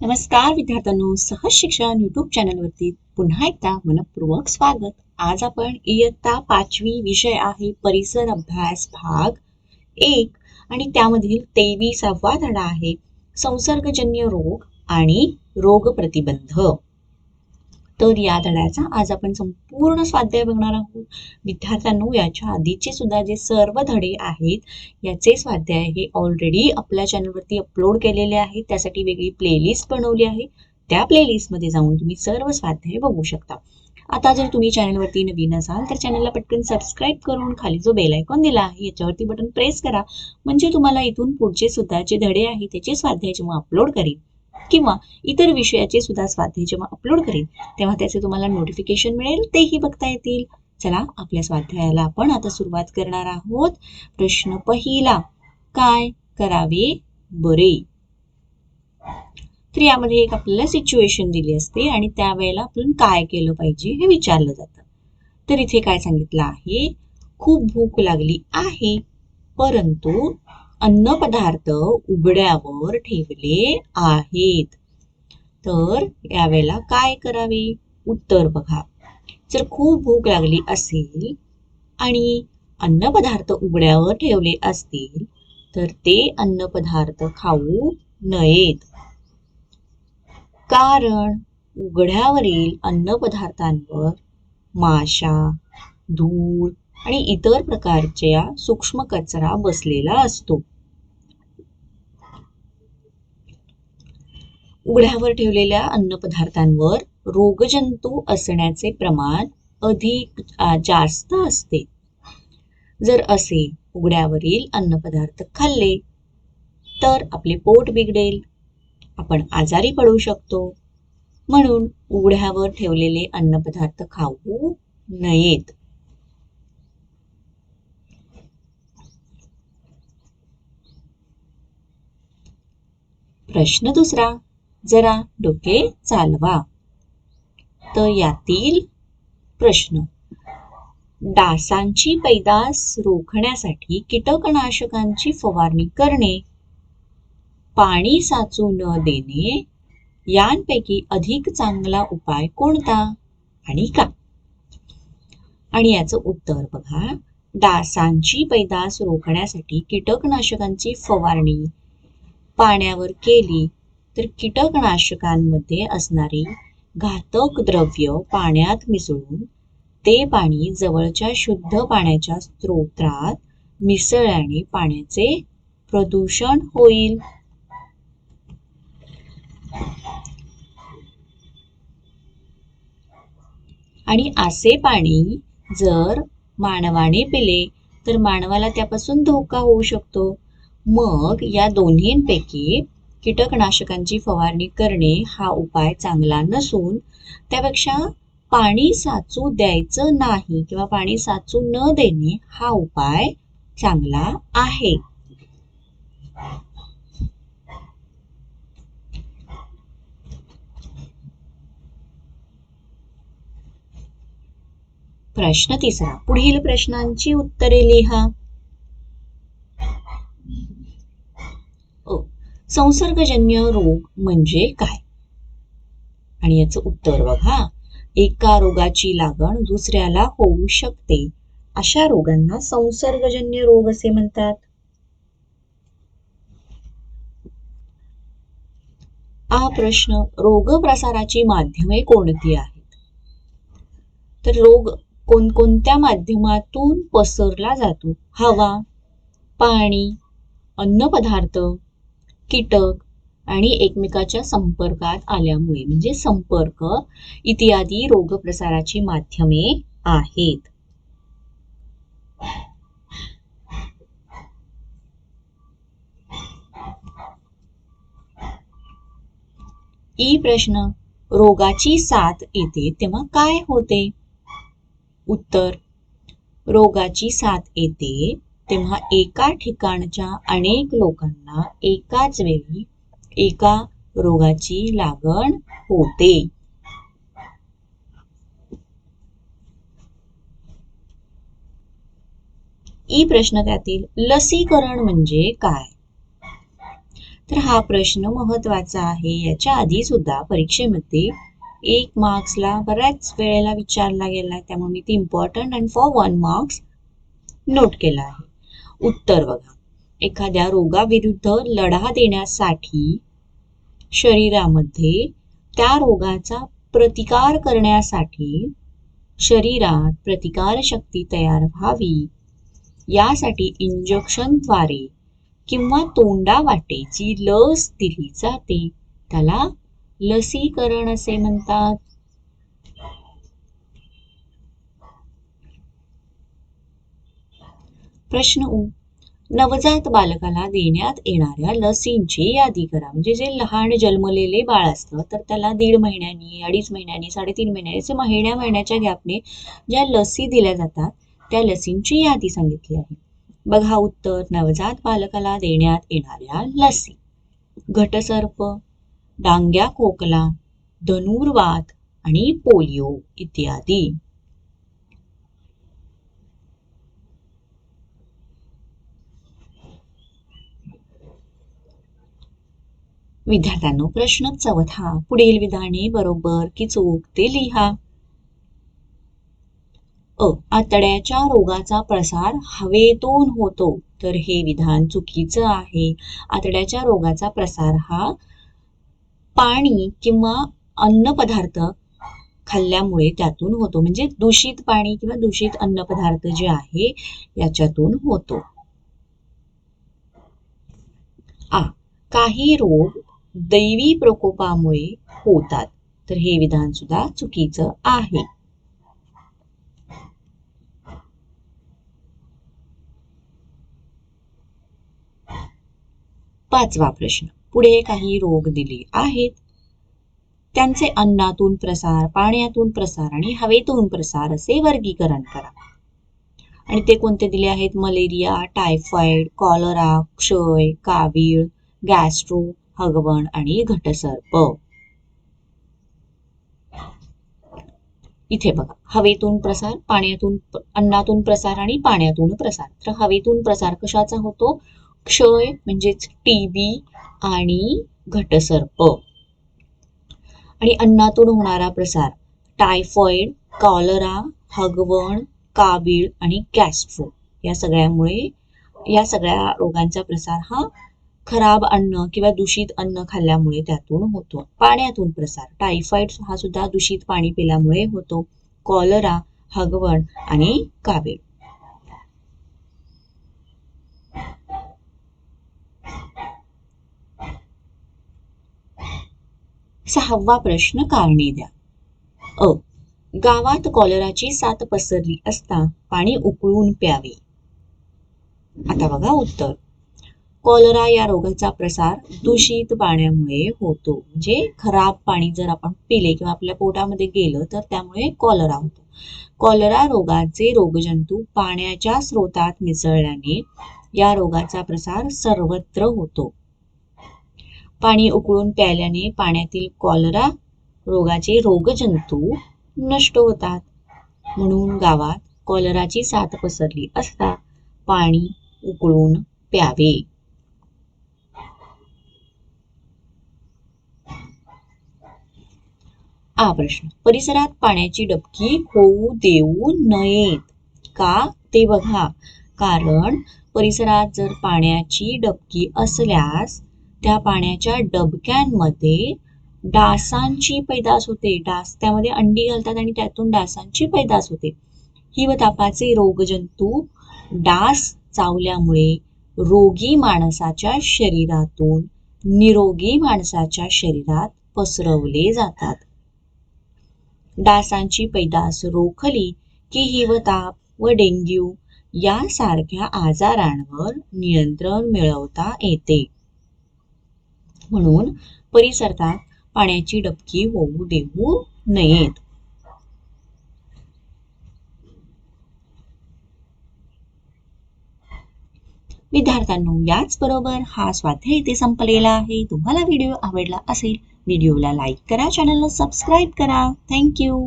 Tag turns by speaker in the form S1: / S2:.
S1: नमस्कार विद्यार्थ्यांनो सहज शिक्षण युट्यूब चॅनलवरती पुन्हा एकदा मनपूर्वक स्वागत. आज आपण इयत्ता पाचवी विषय आहे परिसर अभ्यास भाग एक आणि त्यामधील तेवीसावा धडा आहे संसर्गजन्य रोग आणि रोग प्रतिबंध तर या धड्याचा आज आपण संपूर्ण स्वाध्याय बघणार आहोत. विद्यार्थ्यांनो याच्या आधीचे सुद्धा जे सर्व धडे आहेत याचे स्वाध्याय हे ऑलरेडी आपल्या चॅनलवरती अपलोड केलेले आहेत. त्यासाठी वेगळी प्लेलिस्ट बनवली आहे. त्या प्लेलिस्टमध्ये जाऊन तुम्ही सर्व स्वाध्याय बघू शकता. आता जर तुम्ही चॅनलवरती नवीन असाल तर चॅनलला पटकन सबस्क्राईब करून खाली जो बेल आयकॉन दिला आहे याच्यावरती बटन प्रेस करा. म्हणजे तुम्हाला इथून पुढचे सुद्धा जे धडे आहेत त्याचे स्वाध्याय जेव्हा अपलोड करेल किंवा इतर विषयाचे सुद्धा स्वाध्याय जेव्हा अपलोड करेल तेव्हा त्याचे तुम्हाला नोटिफिकेशन मिळेल तेही बघता येतील. चला आपल्या स्वाध्यायाला आपण आता सुरुवात करणार आहोत. प्रश्न पहिला काय करावे बरे? तर यामध्ये एक आपल्याला सिच्युएशन दिली असते आणि त्यावेळेला आपण काय केलं पाहिजे हे विचारलं जातं. तर इथे काय सांगितलं आहे? खूप भूक लागली आहे परंतु अन्न पदार्थ उघड्यावर ठेवले आहेत. तर यावेळेला काय करावे? उत्तर बघा. जर खूप भूक लागली असेल आणि अन्नपदार्थ उघड्यावर ठेवले असतील तर ते अन्नपदार्थ खाऊ नयेत. कारण उघड्यावरील अन्नपदार्थांवर माशा धूळ आणि इतर प्रकारच्या सूक्ष्म कचरा बसलेला असतो. उघड्यावर ठेवलेल्या अन्नपदार्थांवर रोगजंतू असण्याचे प्रमाण अधिक जास्त असते. जर असे उघड्यावरील अन्नपदार्थ खाल्ले तर आपले पोट बिघडेल आपण आजारी पडू शकतो. म्हणून उघड्यावर ठेवलेले अन्नपदार्थ खाऊ नयेत. प्रश्न दुसरा. जरा डोके चालवा. तर यातील प्रश्न. डासांची पैदास रोखण्यासाठी कीटकनाशकांची फवारणी करणे. पाणी साचू न देणे. यांपैकी अधिक चांगला उपाय कोणता? आणि का? आणि याचं उत्तर बघा. डासांची पैदास रोखण्यासाठी कीटकनाशकांची फवारणी. पाण्यावर केली तर कीटकनाशकांमध्ये असणारी घातक द्रव्य पाण्यात मिसळून ते पाणी जवळच्या शुद्ध पाण्याच्या स्रोत्रात मिसळल्याने पाण्याचे प्रदूषण होईल. आणि असे पाणी जर मानवाने पिले तर मानवाला त्यापासून धोका होऊ शकतो. मग या दोन्हींपैकी कीटकनाशकांची फवारणी करणे हा उपाय चांगला नसून त्यापेक्षा पाणी साचू द्यायचं नाही किंवा पाणी साचू न देणे हा उपाय चांगला आहे. प्रश्न तिसरा. पुढील प्रश्नांची उत्तरे लिहा अ. संसर्गजन्य रोग म्हणजे काय? आणि याचं उत्तर बघा. एका रोगाची लागण दुसऱ्याला होऊ शकते. अशा रोगांना संसर्गजन्य रोग असे म्हणतात. हा प्रश्न रोग प्रसाराची माध्यमे कोणती आहेत? तर रोग कोणकोणत्या माध्यमातून पसरला जातो? हवा पाणी अन्नपदार्थ कीटक आणि एकमेकाच्या संपर्कात आल्यामुळे म्हणजे संपर्क इत्यादी रोग प्रसाराची माध्यमे आहेत. ई प्रश्न रोगाची साथ येते तेव्हा काय होते? उत्तर रोगाची साथ येते तेव्हा एका ठिकाणच्या अनेक लोकांना एकाच वेळी एका रोगाची लागण होते. ई प्रश्न त्यातील लसीकरण म्हणजे काय? तर हा प्रश्न महत्त्वाचा आहे. याच्या आधी सुद्धा परीक्षेमध्ये एक मार्क्सला बऱ्याच वेळेला विचारला गेला. त्यामुळे मी ते important and for one marks note केला आहे. उत्तर बघा. एखाद्या रोगाविरुद्ध लढा देण्यासाठी शरीरामध्ये त्या रोगाचा प्रतिकार करण्यासाठी शरीरात प्रतिकार शक्ती तयार व्हावी. यासाठी इंजेक्शनद्वारे किंवा तोंडावाटे जी लस दिली जाते. त्याला लसीकरण असे म्हणतात. प्रश्न उ. नवजात बालकाला देण्यात येणाऱ्या लसींची यादी करा. म्हणजे जे लहान जन्मलेले बाळ असतं तर त्याला दीड महिन्यांनी अडीच महिन्यांनी साडेतीन महिन्यांनी असे महिन्या महिन्याच्या गॅपने ज्या लसी दिल्या जातात त्या लसींची यादी सांगितली आहे. बघा उत्तर. नवजात बालकाला देण्यात येणाऱ्या लसी. घटसर्प डांग्या खोकला धनुर्वात आणि पोलिओ इत्यादी. विद्यार्थ्यांनो प्रश्न चौथा पुढील विधाने बरोबर की चूक ते लिहा. अ. आतड्याच्या रोगाचा प्रसार हवेतून होतो तर हे विधान चुकीचं आहे. आतड्याच्या रोगाचा प्रसार हा पाणी किंवा अन्न पदार्थ खाल्ल्यामुळे त्यातून होतो. म्हणजे दूषित पाणी किंवा दूषित अन्न पदार्थ जे आहे याच्यातून होतो. आ. काही रोग दैवी प्रकोपामुळे होतात. तर हे विधान सुद्धा चुकीचं आहे. पाचवा प्रश्न. पुढे काही रोग दिले आहेत. त्यांचे अन्नातून प्रसार पाण्यातून प्रसार आणि हवेतून प्रसार असे वर्गीकरण करा. आणि ते कोणते दिले आहेत? मलेरिया टायफॉइड कॉलरा क्षय कावीळ गॅस्ट्रो हगवण आणि घटसर्प. इथे बघा हवेतून प्रसार पाण्यातून अन्नातून प्रसार आणि पाण्यातून प्रसार. तर हवेतून प्रसार कशाचा होतो? क्षय म्हणजेच टीबी आणि घटसर्प. आणि अन्नातून होणारा प्रसार टायफॉइड कॉलरा हगवण कावीळ आणि गॅस्ट्रो या सगळ्यामुळे या सगळ्या रोगांचा प्रसार हा खराब अन्न किंवा दूषित अन्न खाल्ल्यामुळे त्यातून होतो. पाण्यातून प्रसार. टायफॉइड हा सुद्धा दूषित पाणी पिल्यामुळे होतो. कॉलरा हगवण आणि कावीळ. सहावा प्रश्न कारणे द्या. अ. गावात कॉलराची साथ पसरली असता पाणी उकळून प्यावे. आता बघा उत्तर. कॉलरा या रोगाचा प्रसार दूषित पाण्यामुळे होतो. म्हणजे खराब पाणी जर आपण पिले किंवा आपल्या पोटामध्ये गेलं तर त्यामुळे कॉलरा होतो. कॉलरा रोगाचे रोगजंतू पाण्याच्या स्रोतात मिसळल्याने या रोगाचा प्रसार सर्वत्र होतो. पाणी उकळून प्यायल्याने पाण्यातील कॉलरा रोगाचे रोगजंतू नष्ट होतात. म्हणून गावात कॉलराची साथ पसरली असता पाणी उकळून प्यावे. आ प्रश्न. परिसरात पाण्याची डबकी होऊ देऊ नयेत का ते बघा. कारण परिसरात जर पाण्याची डबकी असल्यास त्या पाण्याच्या डबक्यांमध्ये डासांची पैदास होते. डास त्यामध्ये अंडी घालतात आणि त्यातून डासांची पैदास होते. हिवतापाचे व तापाचे रोगजंतू डास चावल्यामुळे रोगी माणसाच्या शरीरातून निरोगी माणसाच्या शरीरात पसरवले जातात. डासांची पैदास रोखली की हिवताप व डेंग्यू यासारख्या आजारांवर नियंत्रण मिळवता येते. म्हणून परिसरात पाण्याची डबकी होऊ देऊ नयेत. विद्यार्थ्यांनो याचबरोबर हा स्वाध्याय इथे संपलेला आहे. तुम्हाला व्हिडिओ आवडला असेल व्हिडिओला लाईक करा चॅनलला सबस्क्राईब करा. थँक्यू